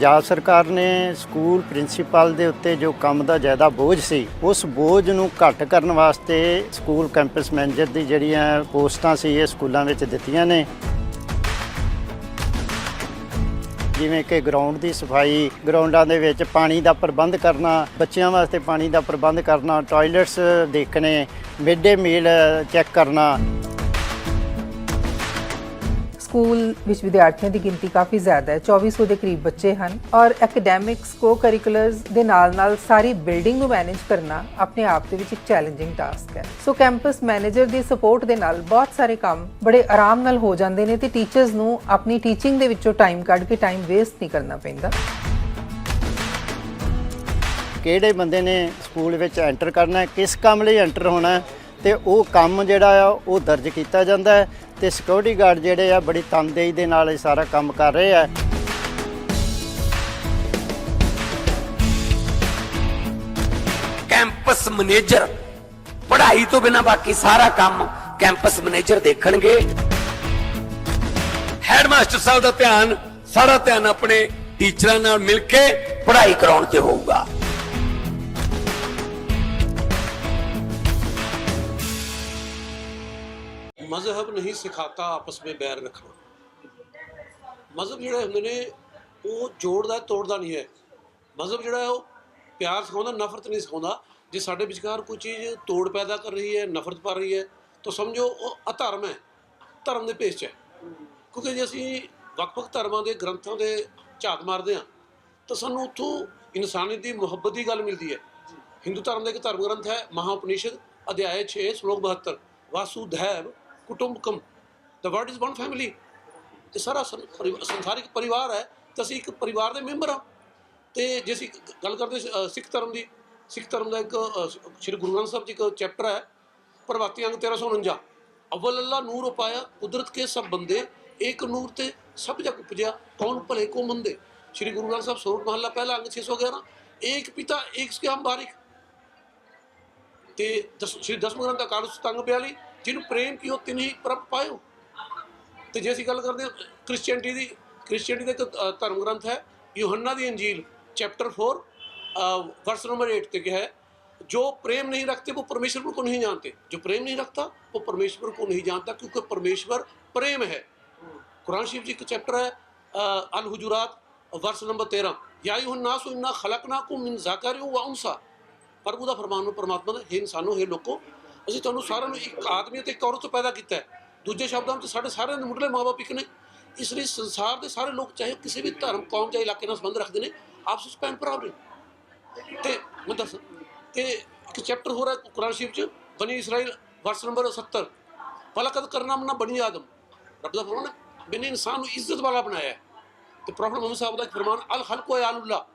ਪੰਜਾਬ ਸਰਕਾਰ ਨੇ school principal ਦੇ ਉੱਤੇ ਜੋ ਕੰਮ ਦਾ ਜ਼ਿਆਦਾ ਬੋਝ ਸੀ, ਉਸ ਬੋਝ ਨੂੰ ਘੱਟ ਕਰਨ ਵਾਸਤੇ ਸਕੂਲ ਕੈਂਪਸ ਮੈਨੇਜਰ ਦੀ ਜਿਹੜੀਆਂ ਪੋਸਟਾਂ ਸੀ, ਇਹ ਸਕੂਲਾਂ ਵਿੱਚ ਦਿੱਤੀਆਂ ਨੇ। ਜਿਵੇਂ ਕਿ ਗਰਾਊਂਡ ਦੀ ਸਫ਼ਾਈ, ਗਰਾਊਂਡਾਂ ਦੇ ਵਿੱਚ ਪਾਣੀ ਦਾ ਪ੍ਰਬੰਧ ਕਰਨਾ, ਬੱਚਿਆਂ ਵਾਸਤੇ ਪਾਣੀ ਦਾ ਪ੍ਰਬੰਧ ਕਰਨਾ, ਟਾਇਲਟਸ ਦੇਖਣੇ ਮਿਡ ਡੇ ਮੀਲ ਚੈੱਕ ਕਰਨਾ। ਸਕੂਲ ਵਿੱਚ ਵਿਦਿਆਰਥੀਆਂ ਦੀ ਗਿਣਤੀ ਕਾਫੀ ਜ਼ਿਆਦਾ ਹੈ। 2400 ਦੇ ਕਰੀਬ ਬੱਚੇ ਹਨ ਔਰ ਐਕੈਡੈਮਿਕਸ ਕੋ ਕਰਿਕੂਲਰਸ ਦੇ ਨਾਲ-ਨਾਲ ਸਾਰੀ ਬਿਲਡਿੰਗ ਨੂੰ ਮੈਨੇਜ ਕਰਨਾ ਆਪਣੇ ਆਪ ਦੇ ਵਿੱਚ ਇੱਕ ਚੈਲੰਜਿੰਗ ਟਾਸਕ ਹੈ। ਸੋ ਕੈਂਪਸ ਮੈਨੇਜਰ ਦੀ ਸਪੋਰਟ ਦੇ ਨਾਲ ਬਹੁਤ ਸਾਰੇ ਕੰਮ ਬੜੇ ਆਰਾਮ ਨਾਲ ਹੋ ਜਾਂਦੇ ਨੇ ਤੇ ਟੀਚਰਸ ਨੂੰ ਆਪਣੀ ਟੀਚਿੰਗ ਦੇ ਵਿੱਚੋਂ ਟਾਈਮ ਕੱਢ ਕੇ ਟਾਈਮ ਵੇਸਟ ਨਹੀਂ ਕਰਨਾ ਪੈਂਦਾ। ਕਿਹੜੇ ਬੰਦੇ ਨੇ ਸਕੂਲ ਵਿੱਚ ਐਂਟਰ ਕਰਨਾ ਹੈ, ਕਿਸ ਕੰਮ ਲਈ ਐਂਟਰ ਹੋਣਾ ਹੈ ਤੇ ਉਹ ਕੰਮ ਜਿਹੜਾ ਆ ਉਹ ਦਰਜ ਕੀਤਾ ਜਾਂਦਾ ਹੈ। ਤੇ ਸਿਕਿਉਰਿਟੀ ਗਾਰਡ ਜਿਹੜੇ ਆ ਬੜੀ ਤਨਦੇਹੀ ਦੇ ਨਾਲ ਇਹ ਸਾਰਾ ਕੰਮ ਕਰ ਰਹੇ ਆ। ਕੈਂਪਸ ਮੈਨੇਜਰ ਪੜ੍ਹਾਈ ਤੋਂ ਬਿਨਾ ਬਾਕੀ ਸਾਰਾ ਕੰਮ ਕੈਂਪਸ ਮੈਨੇਜਰ ਦੇਖਣਗੇ। ਹੈਡਮਾਸਟਰ ਸਾਹਿਬ ਦਾ ਧਿਆਨ, ਸਾਰਾ ਧਿਆਨ ਆਪਣੇ ਟੀਚਰਾਂ ਨਾਲ ਮਿਲ ਕੇ ਪੜ੍ਹਾਈ ਕਰਾਉਣ ਤੇ ਹੋਊਗਾ। ਮਜ਼ਹਬ ਨਹੀਂ ਸਿਖਾਤਾ ਆਪਸ ਵਿੱਚ ਬੈਰ ਰੱਖਣਾ। ਮਜ਼ਹਬ ਜਿਹੜੇ ਹੁੰਦੇ ਨੇ, ਉਹ ਜੋੜਦਾ ਤੋੜਦਾ ਨਹੀਂ ਹੈ। ਮਜ਼ਹਬ ਜਿਹੜਾ ਹੈ, ਉਹ ਪਿਆਰ ਸਿਖਾਉਂਦਾ, ਨਫ਼ਰਤ ਨਹੀਂ ਸਿਖਾਉਂਦਾ। ਜੇ ਸਾਡੇ ਵਿਚਕਾਰ ਕੋਈ ਚੀਜ਼ ਤੋੜ ਪੈਦਾ ਕਰ ਰਹੀ ਹੈ, ਨਫ਼ਰਤ ਪਾ ਰਹੀ ਹੈ, ਤਾਂ ਸਮਝੋ ਉਹ ਅਧਰਮ ਹੈ, ਧਰਮ ਦੇ ਪੇਸ਼ 'ਚ ਹੈ। ਕਿਉਂਕਿ ਜੇ ਅਸੀਂ ਵੱਖ-ਵੱਖ ਧਰਮਾਂ ਦੇ ਗ੍ਰੰਥਾਂ ਦੇ ਝਾਤ ਮਾਰਦੇ ਹਾਂ, ਤਾਂ ਸਾਨੂੰ ਉੱਥੋਂ ਇਨਸਾਨੀਅਤ ਦੀ ਮੁਹੱਬਤ ਦੀ ਗੱਲ ਮਿਲਦੀ ਹੈ। ਹਿੰਦੂ ਧਰਮ ਦਾ ਇੱਕ ਧਰਮ ਗ੍ਰੰਥ ਹੈ, ਮਹਾਉਪਨਿਸ਼ਦ, ਅਧਿਆਇ 6 ਸ਼ਲੋਕ 72 ਵਾਸੁਧੈਵ ਕੁਟੁੰਬਕਮ the world is one family ਇਹ ਸਾਰਾ ਸੰਸਾਰਿਕ ਪਰਿਵਾਰ ਹੈ ਤਾਂ ਅਸੀਂ ਇੱਕ ਪਰਿਵਾਰ ਦੇ ਮੈਂਬਰ ਹਾਂ ਤੇ ਜੇ ਅਸੀਂ ਗੱਲ ਕਰਦੇ ਸਿੱਖ ਧਰਮ ਦੀ ਸਿੱਖ ਧਰਮ ਦਾ ਇੱਕ ਸ਼੍ਰੀ ਗੁਰੂ ਗ੍ਰੰਥ ਸਾਹਿਬ ਜੀ ਇੱਕ ਚੈਪਟਰ ਹੈ ਪ੍ਰਭਾਤੀ ਅੰਗ 1349 ਅਵਲ ਅੱਲਾ ਨੂਰ ਉਪਾਇਆ ਕੁਦਰਤ ਕੇ ਸਭ ਬੰਦੇ ਇੱਕ ਨੂਰ ਤੇ ਸਭ ਜਗ ਉਪਜਿਆ ਕੌਣ ਭਲੇ ਕੋ ਮੰਦੇ ਸ਼੍ਰੀ ਗੁਰੂ ਗ੍ਰੰਥ ਸਾਹਿਬ ਸੋਰਠ ਮਹੱਲਾ ਪਹਿਲਾ ਅੰਗ 611 ਏਕ ਪਿਤਾ ਏਕ ਸਿਆਮ ਬਾਰਿਕ ਤੇ ਦਸ ਸ਼੍ਰੀ ਦਸਮ ਗ੍ਰੰਥ ਦਾ ਅਕਾਲ ਸਤੰਗ 42 ਜਿਹਨੂੰ ਪ੍ਰੇਮ ਕੀ ਉਹ ਤਿੰਨ ਹੀ ਪ੍ਰਭ ਪਾਇਓ ਤੇ ਜੇ ਅਸੀਂ ਗੱਲ ਕਰਦੇ ਹਾਂ ਕ੍ਰਿਸਚੀਅਨਟੀ ਦੀ ਕ੍ਰਿਸਚੀਅਨਟੀ ਦਾ ਇੱਕ ਧਰਮ ਗ੍ਰੰਥ ਹੈ ਯੋਹੰਨਾ ਦੀ ਇੰਜੀਲ ਚੈਪਟਰ 4 वर्स नंबर एट तक है जो प्रेम नहीं रखते वो परमेश्वर को नहीं जानते जो प्रेम नहीं रखता वो परमेश्वर को नहीं जानता क्योंकि परमेश्वर प्रेम है कुरान शिव जी का चैप्टर है अल हजूरात वर्ष नंबर तेरह यास इन्ना खलकना को मिन जाकर व उनसा प्रभु का फरमान परमात्मा ने हे इंसानों हे लोगों ਅਸੀਂ ਤੁਹਾਨੂੰ ਸਾਰਿਆਂ ਨੂੰ ਇੱਕ ਆਦਮੀ ਅਤੇ ਇੱਕ ਔਰਤ ਤੋਂ ਪੈਦਾ ਕੀਤਾ ਹੈ। ਦੂਜੇ ਸ਼ਬਦਾਂ ਵਿੱਚ ਸਾਡੇ ਸਾਰਿਆਂ ਦੇ ਮੁੱਢਲੇ ਮਾਪੇ ਇੱਕ ਨੇ। ਇਸ ਲਈ ਸੰਸਾਰ ਦੇ ਸਾਰੇ ਲੋਕ ਚਾਹੇ ਉਹ ਕਿਸੇ ਵੀ ਧਰਮ, ਕੌਮ ਜਾਂ ਇਲਾਕੇ ਨਾਲ ਸੰਬੰਧ ਰੱਖਦੇ ਨੇ, ਆਪਸ ਵਿੱਚ ਭੈਣ ਭਰਾ ਨੇ। ਤੇ ਮੈਂ ਦੱਸ, ਤੇ ਇੱਕ ਚੈਪਟਰ ਹੋ ਰਿਹਾ ਕੁਰਾਨ ਸ਼ਰੀਫ ਚ, ਬਣੀ ਇਸਰਾਇਲ ਵਰਸ ਨੰਬਰ 70 ਫਲਕਤ ਕਰਨਾ ਮਨਾ ਬਣੀ ਆਦਮ। ਰੱਬ ਦਾ ਫਰਮਾਨ ਹੈ ਬਿਨ ਇਨਸਾਨ ਨੂੰ ਇੱਜ਼ਤ ਵਾਲਾ ਬਣਾਇਆ ਹੈ। ਤੇ ਪ੍ਰੋਫੈਟ ਮੁਹੰਮਦ ਸਾਹਿਬ ਦਾ ਇੱਕ ਫਰਮਾਨ, ਅਲ ਖਲਕੋ ਆਲੁੱਲਾ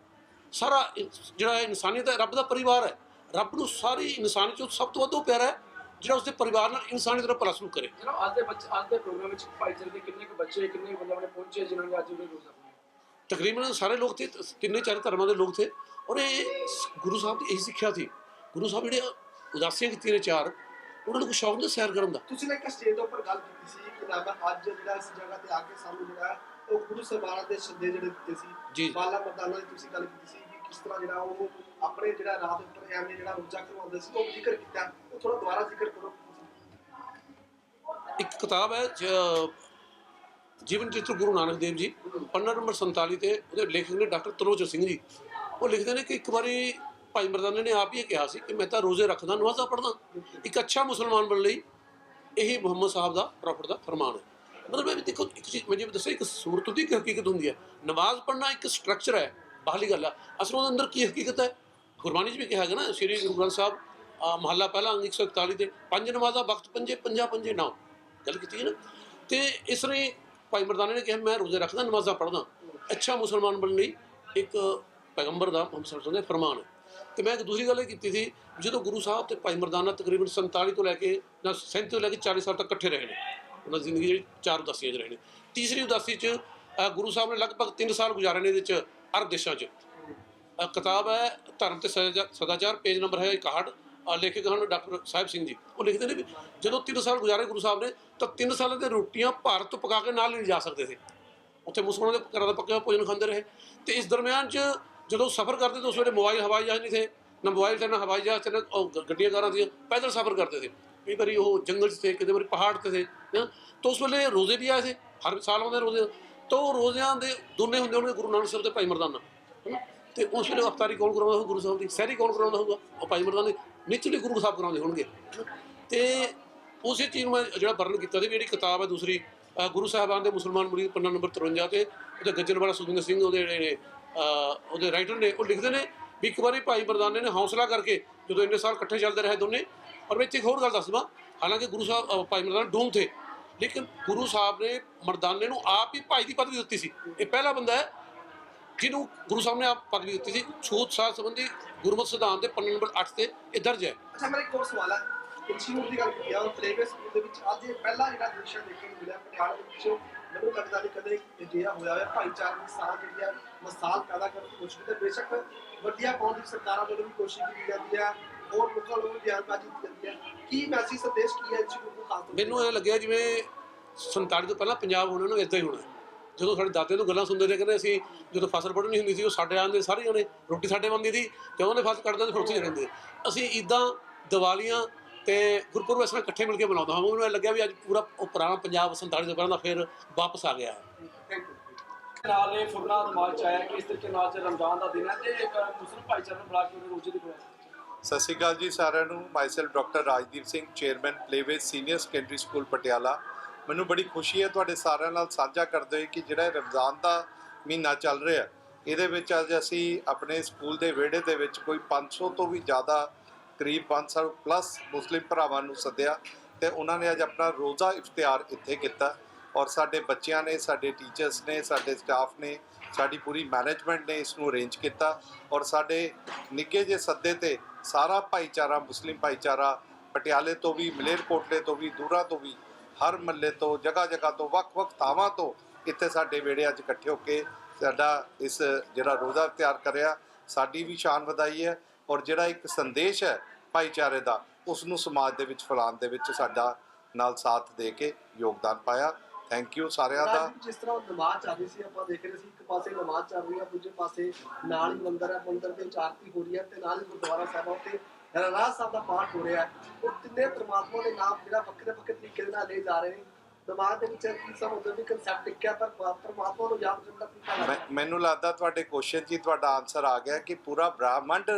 ਸਾਰਾ ਜਿਹੜਾ ਇਨਸਾਨੀਅਤ ਹੈ, ਰੱਬ ਦਾ ਪਰਿਵਾਰ ਹੈ। ਰੱਬ ਨੂੰ ਸਾਰੀ ਇਨਸਾਨੀਅਤ ਚੋਂ ਸਭ ਤੋਂ ਵੱਧ ਉਹ ਪਿਆਰਾ ਹੈ। ਜਿਹੜਾ ਉਸਦੇ ਪਰਿਵਾਰ ਨਾਲ ਇਨਸਾਨੀਅਤ ਨਾਲ ਭਲਾ ਸਲੂਕ ਕਰੇ। ਜਨਾਬ ਅੱਜ ਦੇ ਬੱਚੇ ਅੱਜ ਦੇ ਪ੍ਰੋਗਰਾਮ ਵਿੱਚ ਭਾਈਚਾਰੇ ਦੇ ਕਿੰਨੇ ਕੁ ਬੱਚੇ ਕਿੰਨੇ ਕੁ ਬੰਦੇ ਆਪਣੇ ਪਹੁੰਚੇ ਜਿਨ੍ਹਾਂ ਨੇ ਅੱਜ ਉਹ ਰੋਜ਼ਾ ਤਕਰੀਬਨ ਸਾਰੇ ਲੋਕ ਥੇ ਤਿੰਨੇ ਚਾਰੇ ਧਰਮਾਂ ਦੇ ਲੋਕ ਥੇ ਔਰ ਇਹ ਗੁਰੂ ਸਾਹਿਬ ਦੀ ਇਹੀ ਸਿੱਖਿਆ ਸੀ। ਗੁਰੂ ਸਾਹਿਬ ਜਿਹੜੇ ਉਦਾਸੀਆਂ ਕੀਤੀਆਂ ਨੇ ਚਾਰ ਉਹਨਾਂ ਨੂੰ ਸ਼ੌਕ ਨਹੀਂ ਸੈਰ ਕਰਨ ਦਾ। ਤੁਸੀਂ ਨੇ ਇੱਕ ਸਟੇਜ ਦੇ ਉੱਪਰ ਗੱਲ ਕੀਤੀ ਸੀ ਕਿ ਜਨਾਬ ਅੱਜ ਜਿਹੜਾ ਇਸ ਜਗ੍ਹਾ ਤੇ ਆ ਕੇ ਸਾਨੂੰ ਜਿਹੜਾ ਉਹ ਗੁਰੂ ਸਾਹਿਬਾਨਾਂ ਦੇ ਸੰਦੇ ਜਿਹੜੇ ਦਿੱਤੇ। ਸੀ। ਬਾਲਾ ਮਰਦਾਨਾ ਦੀ ਤੁਸੀਂ ਗੱਲ ਕੀਤੀ ਸੀ। ਕਿਸ ਤਰ੍ਹਾਂ ਜਿਹੜਾ ਉਹ ਆਪਣੇ ਜਿਹੜਾ ਰਾਤ ਉੱਪਰ ਐਵੇਂ ਜਿਹੜਾ ਰੋਜ਼ਾ ਕਰਵਾਉਂਦੇ ਸੀ, ਉਹ ਜ਼ਿਕਰ ਕੀਤਾ। ਉਹ ਥੋੜਾ ਦੁਬਾਰਾ ਜ਼ਿਕਰ ਕਰੋ। ਇੱਕ ਕਿਤਾਬ ਹੈ ਜੀਵਨ ਚਿੱਤਰ ਗੁਰੂ ਨਾਨਕ ਦੇਵ ਜੀ ਪੰਨਾ ਨੰਬਰ 47 ਤੇ ਉਹਦੇ ਲੇਖਕ ਨੇ ਡਾਕਟਰ ਤਲੋਚਰ ਸਿੰਘ ਜੀ। ਉਹ ਲਿਖਦੇ ਨੇ ਕਿ ਇੱਕ ਵਾਰੀ ਭਾਈ ਮਰਦਾਨੇ ਨੇ ਆਪ ਹੀ ਕਿਹਾ ਸੀ ਕਿ ਮੈਂ ਤਾਂ ਰੋਜ਼ੇ ਰੱਖਦਾ, ਨਮਾਜ਼ਾਂ ਪੜਦਾ ਇੱਕ ਅੱਛਾ ਮੁਸਲਮਾਨ ਬਣਨ ਲਈ ਇਹ ਮੁਹੰਮਦ ਸਾਹਿਬ ਦਾ, ਪ੍ਰੋਫਟ ਦਾ ਫਰਮਾਨ ਹੈ। ਮਤਲਬ ਇਹ ਵੀ ਦੇਖੋ, ਇੱਕ ਚੀਜ਼ ਮੈਂ ਜਿਵੇਂ ਦੱਸਿਆ ਇੱਕ ਸੂਰਤ ਦੀ ਇੱਕ ਹਕੀਕਤ ਹੁੰਦੀ ਹੈ। ਨਮਾਜ਼ ਪੜ੍ਹਨਾ ਇੱਕ ਸਟਰਕਚਰ ਹੈ। ਬਾਹਲੀ ਗੱਲ ਆ। ਅਸਲ ਉਹਦੇ ਅੰਦਰ ਕੀ ਹਕੀਕਤ ਹੈ? ਗੁਰਬਾਣੀ 'ਚ ਵੀ ਕਿਹਾ ਗਿਆ ਨਾ, ਸ੍ਰੀ ਗੁਰੂ ਗ੍ਰੰਥ ਸਾਹਿਬ ਅਹ ਮਹੱਲਾ ਪਹਿਲਾ ਅੰਗ 141 ਤੇ ਪੰਜ ਨਮਾਜ਼ਾਂ, ਵਕਤ ਪੰਜੇ, ਪੰਜਾ ਪੰਜੇ ਨਾਮ ਗੱਲ ਕੀਤੀ ਹੈ ਨਾ? ਤੇ ਇਸ ਲਈ ਭਾਈ ਮਰਦਾਨੇ ਨੇ ਕਿਹਾ, ਮੈਂ ਰੋਜ਼ੇ ਰੱਖਦਾ, ਨਮਾਜ਼ਾਂ ਪੜ੍ਹਦਾ। ਅੱਛਾ ਮੁਸਲਮਾਨ ਬਣਨ ਲਈ ਇੱਕ ਪੈਗੰਬਰ ਦਾ ਮੁਹੰਮਦ ਸੱਲੱਲਾਹੁ ਫਰਮਾਨ ਹੈ। ਤੇ ਮੈਂ ਇੱਕ ਦੂਸਰੀ ਗੱਲ ਇਹ ਕੀਤੀ ਸੀ, ਜਦੋਂ ਗੁਰੂ ਸਾਹਿਬ ਤੇ ਭਾਈ ਮਰਦਾਨਾ ਤਕਰੀਬਨ 47 ਤੋਂ ਲੈ ਕੇ ਜਾਂ 37 ਤੋਂ ਲੈ ਕੇ 40 ਸਾਲ ਤੱਕ ਇਕੱਠੇ ਰਹੇ ਨੇ। ਉਹਨਾਂ ਦੀ ਜ਼ਿੰਦਗੀ ਜਿਹੜੀ ਚਾਰ ਉਦਾਸੀਆਂ 'ਚ ਰਹੇ ਨੇ। ਤੀਸਰੀ ਉਦਾਸੀ 'ਚ ਗੁਰੂ ਸਾਹਿਬ ਨੇ ਲਗਭਗ 3 ਸਾਲ ਗੁਜ਼ਾਰੇ ਨੇ ਇਹਦੇ 'ਚ। ਹਰ ਦੇਸ਼ਾਂ 'ਚ। ਕਿਤਾਬ ਹੈ ਧਰਮ ਤੇ ਸਦਾ- ਸਦਾਚਾਰ, ਪੇਜ ਨੰਬਰ ਹੈ 61 ਲੇਖਕ ਹਨ ਡਾਕਟਰ ਸਾਹਿਬ ਸਿੰਘ ਜੀ। ਉਹ ਲਿਖਦੇ ਨੇ ਵੀ ਜਦੋਂ 3 ਸਾਲ ਗੁਜ਼ਾਰੇ ਗੁਰੂ ਸਾਹਿਬ ਨੇ, ਤਾਂ 3 ਸਾਲਾਂ ਦੇ ਰੋਟੀਆਂ ਭਾਰਤ ਤੋਂ ਪਕਾ ਕੇ ਨਾਲ ਨਹੀਂ ਜਾ ਸਕਦੇ ਸੀ। ਉੱਥੇ ਮੁਸਲਮਾਨਾਂ ਦੇ ਘਰਾਂ ਦਾ ਪੱਕਿਆ ਭੋਜਨ ਖਾਂਦੇ ਰਹੇ। ਤੇ ਇਸ ਦਰਮਿਆਨ 'ਚ ਜਦੋਂ ਸਫ਼ਰ ਕਰਦੇ ਤਾਂ ਉਸ ਵੇਲੇ ਮੋਬਾਈਲ ਹਵਾਈ ਜਹਾਜ਼ ਨਹੀਂ ਥੇ ਨਾ ਮੋਬਾਈਲ ਤੇ ਨਾ ਹਵਾਈ ਜਹਾਜ਼ ਤੇ ਨਾ ਉਹ ਗੱਡੀਆਂ ਕਾਰਾਂ ਸੀ ਪੈਦਲ ਸਫ਼ਰ ਕਰਦੇ ਸੀ। ਕਈ ਵਾਰੀ ਉਹ ਜੰਗਲ 'ਚ ਥੇ ਕਿਤੇ ਵਾਰੀ ਪਹਾੜ ਤੇ ਥੇ ਹੈਂ। ਤਾਂ ਉਸ ਵੇਲੇ ਰੋਜ਼ੇ ਵੀ ਆਏ ਸੀ। ਹਰ ਸਾਲ ਆਉਂਦੇ ਰੋਜ਼ੇ। ਤਾਂ ਉਹ ਰੋਜ਼ਿਆਂ ਦੇ ਦੋਨੇ ਹੁੰਦੇ ਹੋਣਗੇ ਗੁਰੂ ਨਾਨਕ ਸਾਹਿਬ ਤੇ ਭਾਈ ਮਰਦਾਨਾ ਹੈਨਾ। ਤੇ ਉਸ ਵੇਲੇ ਅਫਤਾਰੀ ਕੌਣ ਕਰਾਉਂਦਾ ਹੋਊ ਗੁਰੂ ਸਾਹਿਬ ਦੀ। ਸਹਿਰੀ ਕੌਣ ਕਰਾਉਂਦਾ ਹੋਊਗਾ? ਉਹ ਭਾਈ ਮਰਦਾਨਾ ਦੀ ਨਿਚਲੀ ਗੁਰੂ ਸਾਹਿਬ ਕਰਾਉਂਦੇ ਹੋਣਗੇ ਤੇ ਉਸੇ ਚੀਜ਼ ਨੂੰ ਮੈਂ ਜਿਹੜਾ ਵਰਣਨ ਕੀਤਾ ਸੀ ਵੀ ਜਿਹੜੀ ਕਿਤਾਬ ਹੈ ਦੂਸਰੀ ਗੁਰੂ ਸਾਹਿਬਾਨ ਦੇ ਮੁਸਲਮਾਨ ਮੁਰੀਦ ਪੰਨਾ ਨੰਬਰ 53 ਤੇ ਉਹਦੇ ਗੱਜਣ ਵਾਲਾ ਸੁਖਿੰਦਰ ਸਿੰਘ ਉਹਦੇ ਜਿਹੜੇ ਨੇ ਉਹਦੇ ਰਾਈਟਰ ਨੇ, ਉਹ ਲਿਖਦੇ ਨੇ ਵੀ ਇੱਕ ਵਾਰੀ ਭਾਈ ਮਰਦਾਨੇ ਨੇ ਹੌਸਲਾ ਕਰਕੇ ਜਦੋਂ ਇੰਨੇ ਸਾਲ ਇਕੱਠੇ ਚੱਲਦੇ ਰਹੇ ਦੋਨੇ ਔਰ ਵਿੱਚ ਇੱਕ ਹੋਰ ਗੱਲ ਦੱਸ ਦਵਾਂ ਹਾਲਾਂਕਿ ਗੁਰੂ ਸਾਹਿਬ ਭਾਈ ਮਰਦਾਨਾ ਡੂਮ ਥੇ। ਲੇਕਿਨ ਗੁਰੂ ਸਾਹਿਬ ਨੇ ਮਰਦਾਨੇ ਨੂੰ ਆਪ ਹੀ ਭਾਈ ਦੀ ਪਦਵੀ ਦਿੱਤੀ ਸੀ। ਇਹ ਪਹਿਲਾ ਬੰਦਾ ਹੈ ਜਿਹਨੂੰ ਗੁਰੂ ਸਾਹਿਬ ਨੇ ਆਪ ਪਦਵੀ ਦਿੱਤੀ ਸੀ। ਛੂਤ ਸਾਧ ਸੰਬੰਧੀ ਗੁਰਮਤਿ ਸਿਧਾਂਤ ਦੇ ਪੰਨਾ ਨੰਬਰ 8 ਤੇ ਇਹ ਦਰਜ ਹੈ। ਅੱਛਾ, ਮੇਰਾ ਇੱਕ ਹੋਰ ਸਵਾਲ ਹੈ। ਇੰਸਟੀਚਿਊਟ ਦੀ ਗੱਲ ਕੀਤੀ ਆ ਪ੍ਰਾਈਵੇਟ ਸਕੂਲ ਦੇ ਵਿੱਚ ਅੱਜ ਇਹ ਪਹਿਲਾ ਜਿਹੜਾ ਦ੍ਰਿਸ਼ ਦੇਖਣ ਨੂੰ ਮਿਲਿਆ ਪਟਿਆਲਾ ਦੇ ਵਿੱਚ। ਮੈਨੂੰ ਲੱਗਦਾ ਨਹੀਂ ਕਦੇ ਅਜਿਹਾ ਹੋਇਆ ਹੋਇਆ, ਭਾਈਚਾਰੇ ਦੀ ਸਾਹ ਜਿਹੜੀ ਆ, ਮਿਸਾਲ ਪੈਦਾ ਕਰਨ ਦੀ ਕੋਸ਼ਿਸ਼ ਕੀਤੀ ਬੇਸ਼ੱਕ ਵੱਡੀਆਂ ਕੌਮ ਦੀ ਸਰਕਾਰਾਂ ਵੱਲੋਂ ਵੀ ਕੋਸ਼ਿਸ਼ ਕੀਤੀ ਜਾਂਦੀ ਹੈ ਹੋਰ ਲੋਕਾਂ ਨੂੰ ਵੀ ਬਿਆਨਬਾਜ਼ੀ ਦਿੱਤੀ ਜਾਂਦੀ ਹੈ ਕੀ ਮੈਸੇਜ ਸੰਦੇਸ਼ ਕੀ ਹੈ ਇੰਸਟੀਚਿਊਟ ਮੈਨੂੰ ਐ ਲੱਗਿਆ ਜਿਵੇਂ 47 ਤੋਂ ਪਹਿਲਾਂ ਪੰਜਾਬ ਹੋਣਾ ਨੂੰ ਇਦਾਂ ਹੀ ਹੋਣਾ। ਜਦੋਂ ਸਾਡੇ ਦਾਦੇ ਤੋਂ ਗੱਲਾਂ ਸੁਣਦੇ ਰਹੇ ਕਹਿੰਦੇ ਅਸੀਂ ਜਦੋਂ ਫਸਲ ਵੱਢਣੀ ਹੁੰਦੀ ਸੀ ਉਹ ਸਾਡੇ ਆਂਦੇ ਸਾਰੇ ਜਣੇ ਰੋਟੀ ਸਾਡੇ ਬਣਦੀ ਸੀ ਤੇ ਉਹਨਾਂ ਨੇ ਫਸਲ ਕੱਢਦੇ ਤੇ ਫਿਰ ਉੱਥੇ ਰਹਿੰਦੇ। ਅਸੀਂ ਇਦਾਂ ਦੀਵਾਲੀਆਂ ਤੇ ਗੁਰਪੁਰਬ ਇਸ ਤਰ੍ਹਾਂ ਇਕੱਠੇ ਮਿਲ ਕੇ ਮਨਾਉਂਦਾ ਹਾਂ। ਮੈਨੂੰ ਲੱਗਿਆ ਵੀ ਅੱਜ ਪੂਰਾ ਉਹ ਪੁਰਾਣਾ ਪੰਜਾਬ 47 ਤੋਂ ਪਹਿਲਾਂ ਦਾ ਫਿਰ ਵਾਪਸ ਆ ਗਿਆ। ਹੈ. ਨਾਲ ਇਹ ਫੁਰਨਾ ਦਿਮਾਗ ਚ ਆਇਆ ਕਿ ਇਸ ਤਰੀਕੇ ਨਾਲ ਰਮਜ਼ਾਨ ਦਾ ਦਿਨ ਹੈ ਤੇ ਇੱਕ ਮੁਸਲਿਮ ਭਾਈਚਾਰੇ ਨੂੰ ਬੁਲਾ ਕੇ ਉਹਨੇ ਰੋਜ਼ੇ ਦੀ ਖਵਾਇਆ ਸਤਿ ਸ਼੍ਰੀ ਅਕਾਲ ਜੀ ਸਾਰਿਆਂ ਨੂੰ। Myself doctor Rajdeep Singh chairman Playway senior secondary school Patiala ਮੈਨੂੰ ਬੜੀ ਖੁਸ਼ੀ ਹੈ ਤੁਹਾਡੇ ਸਾਰਿਆਂ ਨਾਲ ਸਾਂਝਾ ਕਰਦੇ ਹੋਏ ਕਿ ਜਿਹੜਾ ਰਮਜ਼ਾਨ ਦਾ ਮਹੀਨਾ ਚੱਲ ਰਿਹਾ ਇਹਦੇ ਵਿੱਚ ਅੱਜ ਅਸੀਂ ਆਪਣੇ ਸਕੂਲ ਦੇ ਵਿਹੜੇ ਦੇ ਵਿੱਚ ਕੋਈ 500 ਤੋਂ ਵੀ ਜ਼ਿਆਦਾ, ਕਰੀਬ 500 ਪਲੱਸ ਮੁਸਲਿਮ ਭਰਾਵਾਂ ਨੂੰ ਸੱਦਿਆ ਤੇ ਉਹਨਾਂ ਨੇ ਅੱਜ ਆਪਣਾ ਰੋਜ਼ਾ ਇਫਤਿਹਾਰ ਇੱਥੇ ਕੀਤਾ ਔਰ ਸਾਡੇ ਬੱਚਿਆਂ ਨੇ, ਸਾਡੇ ਟੀਚਰਸ ਨੇ, ਸਾਡੇ ਸਟਾਫ ਨੇ, ਸਾਡੀ ਪੂਰੀ ਮੈਨੇਜਮੈਂਟ ਨੇ ਇਸ ਨੂੰ ਅਰੇਂਜ ਕੀਤਾ ਔਰ ਸਾਡੇ ਨਿੱਕੇ ਜੇ ਸੱਦੇ ਤੇ ਸਾਰਾ ਭਾਈਚਾਰਾ, ਮੁਸਲਿਮ ਭਾਈਚਾਰਾ ਪਟਿਆਲੇ ਤੋਂ ਵੀ, ਮਲੇਰਕੋਟਲੇ ਤੋਂ ਵੀ, ਦੂਰਾਂ ਤੋਂ ਵੀ, ਹਰ ਮਹੱਲੇ ਤੋਂ ਜਗ੍ਹਾ ਜਗ੍ਹਾ ਤੋਂ, ਵੱਖ-ਵੱਖ ਥਾਵਾਂ ਤੋਂ ਇੱਥੇ ਸਾਡੇ ਵਿਹੜੇ ਅੱਜ ਇਕੱਠੇ ਹੋ ਕੇ ਸਾਡਾ ਇਸ ਜਿਹੜਾ ਰੋਜ਼ਾ ਤਿਆਰ ਕਰਿਆ ਸਾਡੀ ਵੀ ਸ਼ਾਨ ਵਧਾਈ ਹੈ ਔਰ ਜਿਹੜਾ ਇੱਕ ਸੰਦੇਸ਼ ਹੈ ਭਾਈਚਾਰੇ ਦਾ ਉਸ ਨੂੰ ਸਮਾਜ ਦੇ ਵਿੱਚ ਫੈਲਾਉਣ ਦੇ ਵਿੱਚ ਸਾਡਾ ਨਾਲ ਸਾਥ ਦੇ ਕੇ ਯੋਗਦਾਨ ਪਾਇਆ। ਥੈਂਕ ਯੂ ਸਾਰਿਆਂ ਦਾ। ਜਿਸ ਤਰ੍ਹਾਂ ਨਮਾਜ਼ ਚੱਲ ਰਹੀ ਸੀ ਆਪਾਂ ਦੇਖ ਰਹੇ ਸੀ ਇੱਕ ਪਾਸੇ ਨਮਾਜ਼ ਚੱਲ ਰਹੀ ਹੈ ਦੂਜੇ ਪਾਸੇ ਨਾਲ ਹੀ ਮੰਦਿਰ ਹੈ ਮੰਦਿਰ ਦੇ ਵਿੱਚ ਆਰਤੀ ਹੋ ਰਹੀ ਹੈ ਤੇ ਨਾਲ ਹੀ ਗੁਰਦੁਆਰਾ ਸਾਹਿਬ ਉੱਤੇ ਰਹਿਰਾਸ ਸਾਹਿਬ ਦਾ ਪਾਠ ਹੋ ਰਿਹਾ। ਹੈ ਉਹ ਤਿੰਨੇ ਪ੍ਰਮਾਤਮਾ ਦੇ ਨਾਮ ਜਿਹੜਾ ਵੱਖਰੇ ਵੱਖਰੇ ਤਰੀਕੇ ਦੇ ਨਾਲ ਲਏ ਜਾ ਰਹੇ ਨੇ। ਨਮਾਜ਼ ਦੇ ਵਿੱਚ ਕੀ ਸਮਝਦੇ ਵੀ ਕਨਸੈਪਟ ਟਿਕਿਆ ਪਰ ਪ੍ਰਮਾਤਮਾ ਨੂੰ ਯਾਦ ਕਰਨ ਦਾ ਤਰੀਕਾ ਮੈਨੂੰ ਲੱਗਦਾ ਤੁਹਾਡੇ ਕੁਐਸਚਨ 'ਚ ਤੁਹਾਡਾ ਆਨਸਰ ਆ ਗਿਆ ਕਿ ਪੂਰਾ ਬ੍ਰਹਮੰਡ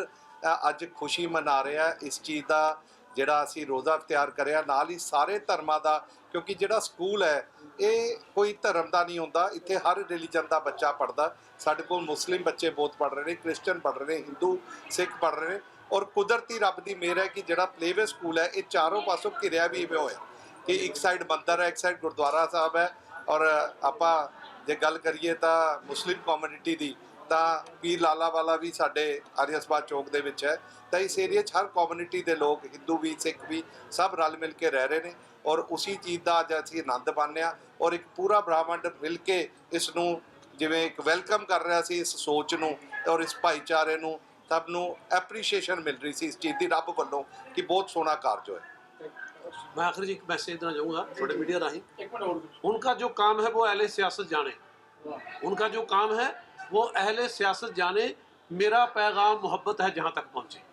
ਅੱਜ ਖੁਸ਼ੀ ਮਨਾ ਰਿਹਾ ਇਸ ਚੀਜ਼ ਦਾ ਜਿਹੜਾ ਅਸੀਂ ਰੋਜ਼ਾ ਇਖਤਿਆਰ ਕਰਿਆ ਨਾਲ ਹੀ ਸਾਰੇ ਧਰਮਾਂ ਦਾ ਕਿਉਂਕਿ ਜਿਹੜਾ ਸਕੂਲ ਹੈ ਇਹ ਕੋਈ ਧਰਮ ਦਾ ਨਹੀਂ ਹੁੰਦਾ। ਇੱਥੇ ਹਰ ਰਿਲੀਜਨ ਦਾ ਬੱਚਾ ਪੜਦਾ ਸਾਡੇ ਕੋਲ ਮੁਸਲਿਮ ਬੱਚੇ ਬਹੁਤ ਪੜ ਰਹੇ ਨੇ ਕ੍ਰਿਸਚੀਅਨ ਪੜ ਰਹੇ ਨੇ, ਹਿੰਦੂ, ਸਿੱਖ ਪੜ ਰਹੇ ਨੇ ਔਰ ਕੁਦਰਤੀ ਰੱਬ ਦੀ ਮਿਹਰ ਹੈ ਕਿ ਜਿਹੜਾ ਪਲੇਵੇ ਸਕੂਲ ਹੈ, ਇਹ ਚਾਰੋਂ ਪਾਸੋਂ ਘਿਰਿਆ ਵੀ ਇਵੇਂ ਹੋਇਆ। ਕਿ ਇੱਕ ਸਾਈਡ ਮੰਦਰ ਹੈ, ਇੱਕ ਸਾਈਡ ਗੁਰਦੁਆਰਾ ਸਾਹਿਬ ਹੈ ਔਰ ਆਪਾਂ ਜੇ ਗੱਲ ਕਰੀਏ ਤਾਂ ਮੁਸਲਿਮ ਕਮਿਊਨਿਟੀ ਦੀ, ਤਾਂ ਪੀਰ ਲਾਲਾ ਵਾਲਾ ਵੀ ਸਾਡੇ ਆਰੀਅਸਬਾਦ ਚੌਕ ਦੇ ਵਿੱਚ ਹੈ। ਤਾਂ ਇਸ ਏਰੀਆ 'ਚ ਹਰ ਕਮਿਊਨਿਟੀ ਦੇ ਲੋਕ, ਹਿੰਦੂ ਵੀ, ਸਿੱਖ ਵੀ ਸਭ ਰਲ ਮਿਲ ਕੇ ਰਹਿ ਰਹੇ ਨੇ। ਔਰ ਉਸੇ ਚੀਜ਼ ਦਾ ਅੱਜ ਅਸੀਂ ਆਨੰਦ ਮਾਣਿਆ ਔਰ ਇੱਕ ਪੂਰਾ ਬ੍ਰਾਹਮੰਡ ਮਿਲ ਕੇ ਇਸ ਨੂੰ ਜਿਵੇਂ ਇੱਕ ਵੈਲਕਮ ਕਰ ਰਿਹਾ ਸੀ ਇਸ ਸੋਚ ਨੂੰ ਔਰ ਇਸ ਭਾਈਚਾਰੇ ਨੂੰ ਸਭ ਨੂੰ ਐਪਰੀਸ਼ੀਏਸ਼ਨ ਮਿਲ ਰਹੀ ਸੀ ਇਸ ਚੀਜ਼ ਦੀ ਰੱਬ ਵੱਲੋਂ ਕਿ ਬਹੁਤ ਸੋਹਣਾ ਕਾਰਜ ਹੋਇਆ मैं आखिर जी एक मैसेज देना चाहूँगा थोड़े मीडिया राही ਇੱਕ ਮਿੰਟ ਹੋਰ उनका जो काम है वो अहले सियासत जाने उनका जो काम है वो अहले सियासत जाने मेरा पैगाम मोहब्बत है जहाँ तक पहुँचे Right.